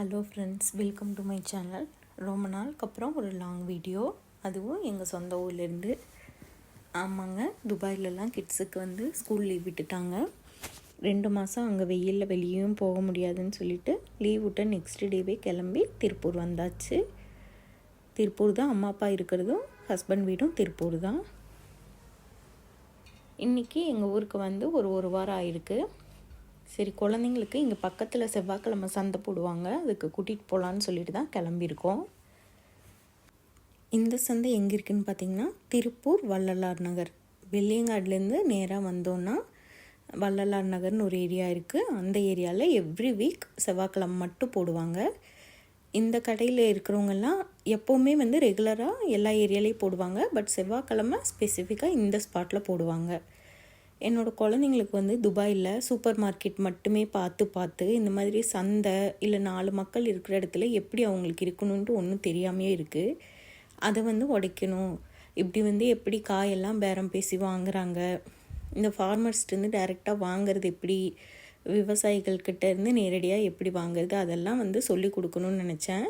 Hello friends welcome to my channel ரொம்ப நாளுக்கு அப்புறம் ஒரு லாங் வீடியோ அதுவும் எங்கள் சொந்த ஊர்லேருந்து ஆமாங்க துபாயிலலாம் கிட்ஸுக்கு வந்து ஸ்கூல் லீவ் விட்டுட்டாங்க. ரெண்டு மாதம் அங்கே வெயிலில் வெளியும் போக முடியாதுன்னு சொல்லிட்டு லீவ் விட்ட நெக்ஸ்ட் டேவே கிளம்பி திருப்பூர் வந்தாச்சு. திருப்பூர் தான் அம்மா அப்பா இருக்கிறதும் ஹஸ்பண்ட் வீடும் திருப்பூர் தான். இன்றைக்கி எங்கள் ஊருக்கு வந்து ஒரு ஒரு வாரம் ஆயிருக்கு. சரி குழந்தைங்களுக்கு இங்கே பக்கத்தில் செவ்வாய்க்கிழமை சந்தை போடுவாங்க. அதுக்கு கூட்டிகிட்டு போகலான்னு சொல்லிட்டு தான் கிளம்பியிருக்கோம். இந்த சந்தை எங்கே இருக்குன்னு பார்த்தீங்கன்னா திருப்பூர் வள்ளலார் நகர். வெள்ளியங்காடுலேருந்து நேராக வந்தோன்னா வள்ளலார் நகர்னு ஒரு ஏரியா இருக்குது அந்த ஏரியாவில் எவ்ரி வீக் செவ்வாய்க்கிழமை மட்டும் போடுவாங்க. இந்த கடையில் இருக்கிறவங்கெல்லாம் எப்போவுமே வந்து ரெகுலராக எல்லா ஏரியாலேயும் போடுவாங்க. பட் செவ்வாய்க்கிழமை ஸ்பெசிஃபிக்காக இந்த ஸ்பாட்டில் போடுவாங்க. என்னோடய குழந்தைங்களுக்கு வந்து துபாயில் சூப்பர் மார்க்கெட் மட்டுமே பார்த்து பார்த்து இந்த மாதிரி சந்தை இல்லை நாலு மக்கள் இருக்கிற இடத்துல எப்படி அவங்களுக்கு இருக்கணுன்ட்டு ஒன்றும் தெரியாமையே இருக்குது அதை வந்து உடைக்கணும். இப்படி வந்து எப்படி காயெல்லாம் பேரம் பேசி வாங்குறாங்க? இந்த ஃபார்மர்ஸ்லேருந்து டைரெக்டாக வாங்குறது எப்படி? விவசாயிகள்கிட்ட இருந்து நேரடியாக எப்படி வாங்குறது? அதெல்லாம் வந்து சொல்லி கொடுக்கணும்னு நினச்சேன்.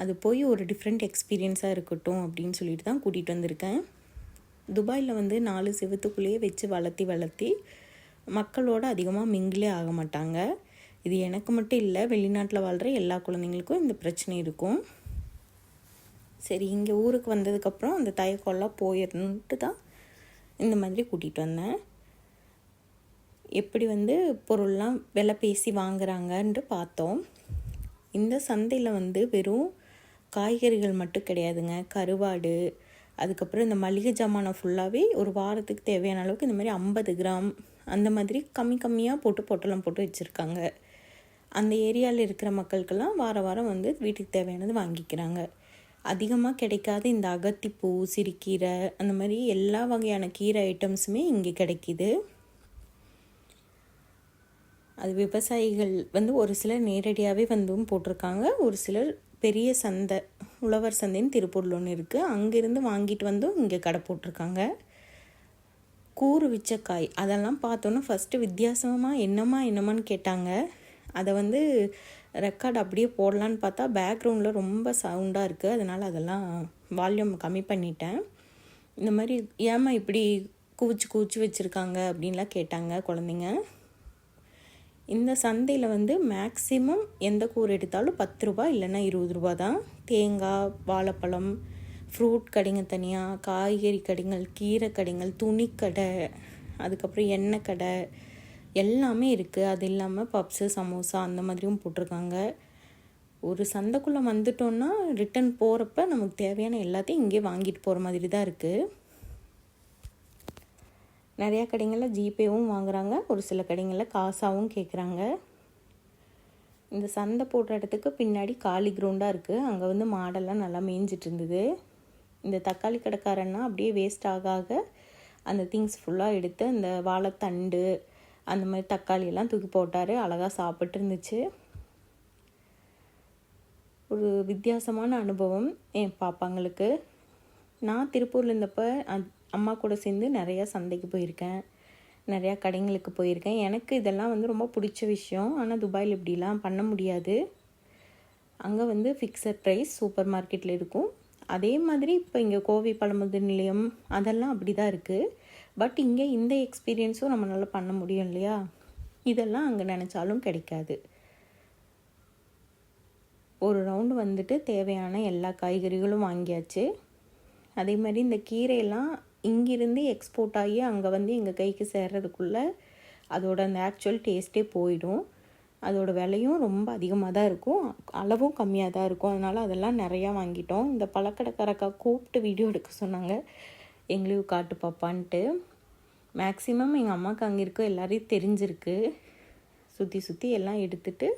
அது போய் ஒரு டிஃப்ரெண்ட் எக்ஸ்பீரியன்ஸாக இருக்கட்டும் அப்படின்னு சொல்லிட்டு தான் கூட்டிகிட்டு வந்திருக்கேன். துபாயில் வந்து நாலு செவத்துக்குள்ளேயே வச்சு வளர்த்தி வளர்த்தி மக்களோட அதிகமாக மிங்கிலே ஆக மாட்டாங்க. இது எனக்கு மட்டும் இல்லை வெளிநாட்டில் வாழ்கிற எல்லா குழந்தைங்களுக்கும் இந்த பிரச்சனை இருக்கும். சரி இங்கே ஊருக்கு வந்ததுக்கப்புறம் அந்த தயக்கம்லாம் போயிடணுன்ட்டு தான் இந்த மாதிரி கூட்டிகிட்டு வந்தேன். எப்படி வந்து பொருள்லாம் விலை பேசி வாங்குறாங்கன்ட்டு பார்த்தோம். இந்த சந்தையில் வந்து வெறும் காய்கறிகள் மட்டும் கிடையாதுங்க. கருவாடு அதுக்கப்புறம் இந்த மளிகை ஜாமானை ஃபுல்லாகவே ஒரு வாரத்துக்கு தேவையான அளவுக்கு இந்த மாதிரி ஐம்பது கிராம் அந்த மாதிரி கம்மி கம்மியாக போட்டு பொட்டலம் போட்டு வச்சுருக்காங்க. அந்த ஏரியாவில் இருக்கிற மக்களுக்கெல்லாம் வார வாரம் வந்து வீட்டுக்கு தேவையானது வாங்கிக்கிறாங்க. அதிகமாக கிடைக்காத இந்த அகத்திப்பூ சிறுக்கீரை அந்த மாதிரி எல்லா வகையான கீரை ஐட்டம்ஸுமே இங்கே கிடைக்கிது. அது விவசாயிகள் வந்து ஒரு சிலர் நேரடியாகவே வந்தும் போட்டிருக்காங்க. ஒரு சிலர் பெரிய சந்தை உழவர் சந்தைன்னு திருப்பூரில் ஒன்று இருக்குது அங்கேருந்து வாங்கிட்டு வந்தும் இங்கே கடை போட்டிருக்காங்க. கூறு விச்சக்காய் அதெல்லாம் பார்த்தோன்னா ஃபஸ்ட்டு வித்தியாசமாக என்னம்மா என்னமான்னு கேட்டாங்க. அதை வந்து ரெக்கார்ட் அப்படியே போடலான்னு பார்த்தா பேக்ரவுண்டில் ரொம்ப சவுண்டாக இருக்குது அதனால் அதெல்லாம் வால்யூம் கம்மி பண்ணிட்டேன். இந்த மாதிரி ஏமா இப்படி குவிச்சு குவிச்சு வச்சுருக்காங்க அப்படின்லாம் கேட்டாங்க குழந்தைங்க. இந்த சந்தையில் வந்து மேக்ஸிமம் எந்த கூறு எடுத்தாலும் பத்து ரூபா இல்லைன்னா இருபது ரூபா தான். தேங்காய் வாழைப்பழம் ஃப்ரூட் கடைங்க தனியாக காய்கறி கடைகள் கீரை கடைகள் துணிக்கடை அதுக்கப்புறம் எண்ணெய் கடை எல்லாமே இருக்குது அது இல்லாமல் பப்ஸு சமோசா அந்த மாதிரியும் போட்டிருக்காங்க. ஒரு சந்தைக்குள்ளே வந்துட்டோன்னா ரிட்டன் போகிறப்ப நமக்கு தேவையான எல்லாத்தையும் இங்கே வாங்கிட்டு போகிற மாதிரி தான் இருக்குது நிறையா கடைங்களில் ஜிபேவும் வாங்குகிறாங்க ஒரு சில கடைங்களில் காசாகவும் கேட்குறாங்க இந்த சந்தை போடுற இடத்துக்கு பின்னாடி காலி கிரவுண்டாக இருக்குது அங்கே வந்து மாடெல்லாம் நல்லா மேய்ஞ்சிட்டு இருந்தது இந்த தக்காளி கடைக்காரன்னா அப்படியே வேஸ்ட் ஆக ஆக அந்த திங்ஸ் ஃபுல்லாக எடுத்து அந்த வாழைத்தண்டு அந்த மாதிரி தக்காளியெல்லாம் தூக்கி போட்டார். அழகாக சாப்பிட்டு இருந்துச்சு. ஒரு வித்தியாசமான அனுபவம் என் பாப்பாங்களுக்கு. நான் திருப்பூரில் இருந்தப்போ அம்மா கூட சேர்ந்து நிறையா சந்தைக்கு போயிருக்கேன். நிறையா கடைங்களுக்கு போயிருக்கேன். எனக்கு இதெல்லாம் வந்து ரொம்ப பிடிச்ச விஷயம். ஆனால் துபாயில் இப்படிலாம் பண்ண முடியாது. அங்கே வந்து ஃபிக்ஸட் ப்ரைஸ் சூப்பர் மார்க்கெட்டில் இருக்கும். அதே மாதிரி இப்போ இங்கே கோவை பழமுது நிலையம் அதெல்லாம் அப்படி தான் இருக்குது பட் இங்கே இந்த எக்ஸ்பீரியன்ஸும் நம்மளால் பண்ண முடியும் இல்லையா? இதெல்லாம் அங்கே நினச்சாலும் கிடைக்காது. ஒரு ரவுண்டு வந்துட்டு தேவையான எல்லா காய்கறிகளும் வாங்கியாச்சு. அதே மாதிரி இந்த கீரையெல்லாம் இங்கிருந்து எக்ஸ்போர்ட் ஆகி அங்கே வந்து எங்கள் கைக்கு சேர்றதுக்குள்ளே அதோட அந்த ஆக்சுவல் டேஸ்ட்டே போயிடும். அதோட விலையும் ரொம்ப அதிகமாக தான் இருக்கும். அளவும் கம்மியாக தான் இருக்கும். அதனால் அதெல்லாம் நிறையா வாங்கிட்டோம். இந்த பழக்கடைக்காரக்கா கூப்பிட்டு வீடியோ எடுக்க சொன்னாங்க. எங்களையும் காட்டு பாப்பான்ட்டு. மேக்ஸிமம் எங்கள் அம்மாவுக்கு அங்கே இருக்க எல்லாரையும் தெரிஞ்சிருக்கு. சுற்றி சுற்றி எல்லாம் எடுத்துகிட்டு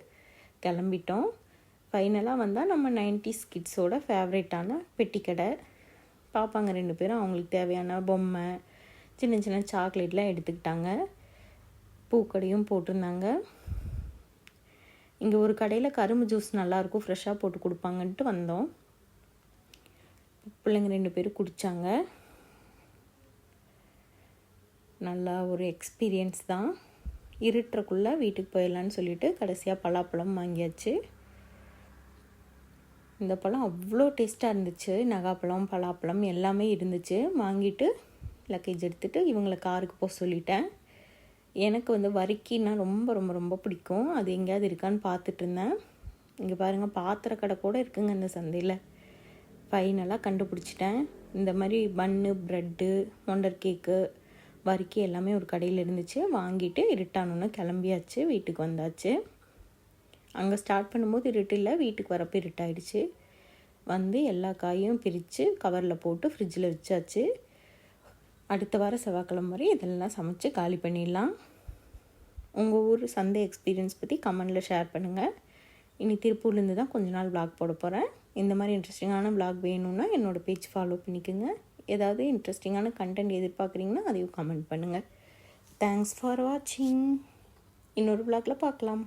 கிளம்பிட்டோம். ஃபைனலாக வந்தால் நம்ம நைன்டிஸ் கிட்ஸோட ஃபேவரேட்டான பெட்டிக்கடை. பாப்பாங்க ரெண்டு பேரும். அவங்களுக்கு தேவையான பொம்மை சின்ன சின்ன சாக்லேட்லாம் எடுத்துக்கிட்டாங்க. பூக்கடையும் போட்டிருந்தாங்க. இங்கே ஒரு கடையில் கரும்பு ஜூஸ் நல்லாயிருக்கும் ஃப்ரெஷ்ஷாக போட்டு கொடுப்பாங்கன்ட்டு வந்தோம். பிள்ளைங்க ரெண்டு பேரும் குடித்தாங்க நல்லா ஒரு எக்ஸ்பீரியன்ஸ் தான். இருட்டுறக்குள்ளே வீட்டுக்கு போயிடலான்னு சொல்லிட்டு கடைசியாக பலாப்பழம் வாங்கியாச்சு. இந்த பழம் அவ்வளோ டேஸ்ட்டாக இருந்துச்சு. நகாப்பழம் பலாப்பழம் எல்லாமே இருந்துச்சு. வாங்கிட்டு லக்கேஜ் எடுத்துகிட்டு இவங்களை காருக்கு போக சொல்லிட்டேன். எனக்கு வந்து வரிக்கின்னா ரொம்ப ரொம்ப ரொம்ப பிடிக்கும். அது எங்கேயாவது இருக்கான்னு பார்த்துட்டு இருந்தேன். இங்கே பாருங்கள் பாத்திர கடை கூட இருக்குங்க இந்த சந்தையில். ஃபைனலாக கண்டுபிடிச்சிட்டேன். இந்த மாதிரி பன்னு ப்ரெட்டு ஒண்டர் கேக்கு வரிக்கி எல்லாமே ஒரு கடையில் இருந்துச்சு. வாங்கிட்டு இருட்டானோன்னு கிளம்பியாச்சு. வீட்டுக்கு வந்தாச்சு. அங்கே ஸ்டார்ட் பண்ணும்போது இருட்டில் இல்லை வீட்டுக்கு வரப்போ இருட்டாயிடுச்சு. வந்து எல்லா காயும் பிரித்து கவரில் போட்டு ஃப்ரிட்ஜில் வச்சாச்சு. அடுத்த வாரம் செவ்வாய்க்கிழமை வரை இதெல்லாம் சமைச்சு காலி பண்ணிடலாம். உங்கள் ஊர் சந்தை எக்ஸ்பீரியன்ஸ் பற்றி கமெண்டில் ஷேர் பண்ணுங்கள் இனி திருப்பூர்லேருந்து தான் கொஞ்ச நாள் ப்ளாக் போட போகிறேன் இந்த மாதிரி இன்ட்ரெஸ்டிங்கான ப்ளாக் வேணும்னா என்னோடய பேஜ் ஃபாலோ பண்ணிக்கோங்க. ஏதாவது இன்ட்ரெஸ்டிங்கான கண்டென்ட் எதிர்பார்க்குறீங்கன்னா அதையும் கமெண்ட் பண்ணுங்கள் தேங்க்ஸ் ஃபார் வாட்சிங் இன்னொரு ப்ளாக்ல பார்க்கலாம்.